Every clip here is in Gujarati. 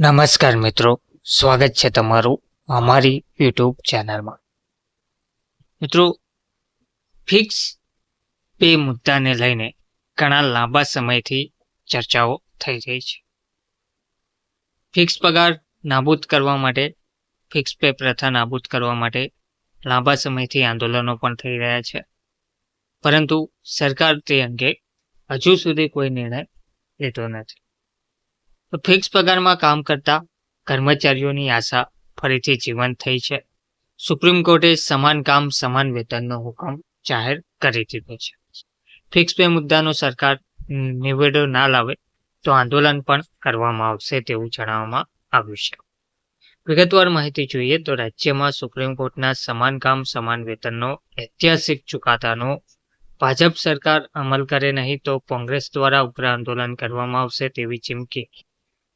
નમસ્કાર મિત્રો, સ્વાગત છે તમારું અમારી યુટ્યુબ ચેનલમાં મિત્રો ફિક્સ પે મુદ્દાને લઈને ઘણા લાંબા સમયથી ચર્ચાઓ થઈ રહી છે. ફિક્સ પગાર નાબૂદ કરવા માટે ફિક્સ પે પ્રથા નાબૂદ કરવા માટે લાંબા સમયથી આંદોલનો પણ થઈ રહ્યા છે. પરંતુ સરકાર તે અંગે હજુ સુધી કોઈ નિર્ણય લીધો નથી. ફિક્સ પગારમાં કામ કરતા કર્મચારીઓની આશા ફરીથી જીવંત થઈ છે. સુપ્રીમ કોર્ટે સમાન કામ, સમાન વેતનનો હુકમ જાહેર કરી દીધો છે. ફિક્સ પે મુદ્દાનો સરકાર નિવેડો ના લાવે તો આંદોલન પણ કરવામાં આવશે તેવું જણાવવામાં આવ્યું છે. વિગતવાર માહિતી જોઈએ તો રાજ્યમાં સુપ્રીમ કોર્ટના સમાન કામ, સમાન વેતનનો ઐતિહાસિક ચુકાદાનો ભાજપ સરકાર અમલ કરે નહીં તો કોંગ્રેસ દ્વારા ઉગ્ર આંદોલન કરવામાં આવશે તેવી ચીમકી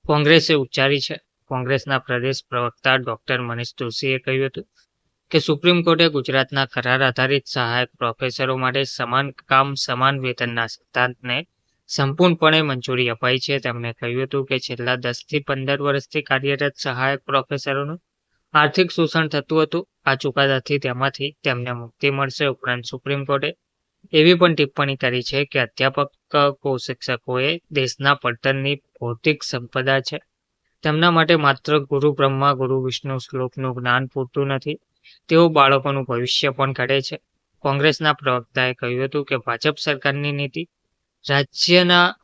કોંગ્રેસે ઉચ્ચારી છે. કોંગ્રેસના પ્રદેશ પ્રવક્તા ડોક્ટર મનીષ તુલસીએ કહ્યું હતું કે સુપ્રીમ કોર્ટે ગુજરાતના કરાર આધારિત સહાયક પ્રોફેસરો માટે સમાન કામ, સમાન વેતનના સિદ્ધાંતને સંપૂર્ણપણે મંજૂરી અપાઈ છે. તેમણે કહ્યું હતું કે છેલ્લા દસથી પંદર વર્ષથી કાર્યરત સહાયક પ્રોફેસરોનું આર્થિક શોષણ થતું હતું. આ ચુકાદાથી તેમાંથી તેમને મુક્તિ મળશે. ઉપરાંત સુપ્રીમ કોર્ટે એવી પણ ટિપ્પણી કરી છે કે અધ્યાપક કો શિક્ષકોએ દેશના પડતરની ભૌતિક સંપદા છે. તેમના માટે માત્ર ગુરુ બ્રહ્મા, ગુરુ વિષ્ણુ શ્લોકનું જ્ઞાન પૂરતું નથી. તેઓ બાળકોનું ભવિષ્ય પણ ઘડે છે. કોંગ્રેસના પ્રવક્તાએ કહ્યું હતું કે ભાજપ સરકારની નીતિ રાજ્યના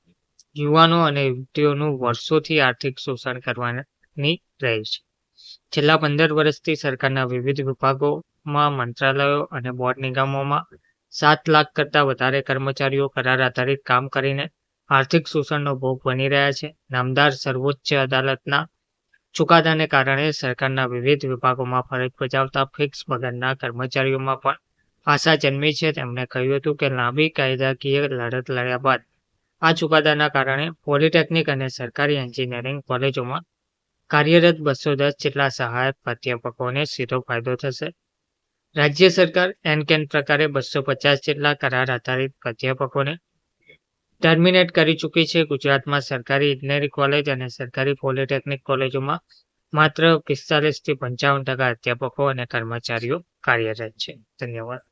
યુવાનો અને યુવતીઓનું વર્ષોથી આર્થિક શોષણ કરવાની રહી છે. છેલ્લા પંદર વર્ષથી સરકારના વિવિધ વિભાગોમાં મંત્રાલયો અને બોર્ડ નિગમોમાં સાત લાખ કરતાં વધારે કર્મચારીઓ કરાર આધારિત કામ કરીને આર્થિક શોષણનો ભોગ બની રહ્યા છે. નામદાર સર્વોચ્ચ અદાલતના ચુકાદાને કારણે સરકારના વિવિધ વિભાગોમાં ફરજ બજાવતા ફિક્સ પગારના કર્મચારીઓમાં પણ આશા જન્મી છે. તેમણે કહ્યું હતું કે લાંબી કાયદાકીય લડત લડ્યા બાદ આ ચુકાદાના કારણે પોલિટેકનિક અને સરકારી એન્જિનિયરિંગ કોલેજોમાં કાર્યરત બસો દસ જેટલા સહાયક પ્રાધ્યાપકોને સીધો ફાયદો થશે. રાજ્ય સરકાર એન કેન પ્રકારે બસો પચાસ જેટલા કરાર આધારિત પ્રાધ્યાપકોને ટર્મિનેટ કરી ચૂકી છે. ગુજરાતમાં સરકારી ઇજનેરી કોલેજ અને સરકારી પોલિટેકનિક કોલેજોમાં માત્ર પિસ્તાલીસથી પંચાવન ટકા અધ્યાપકો અને કર્મચારીઓ કાર્યરત છે. ધન્યવાદ.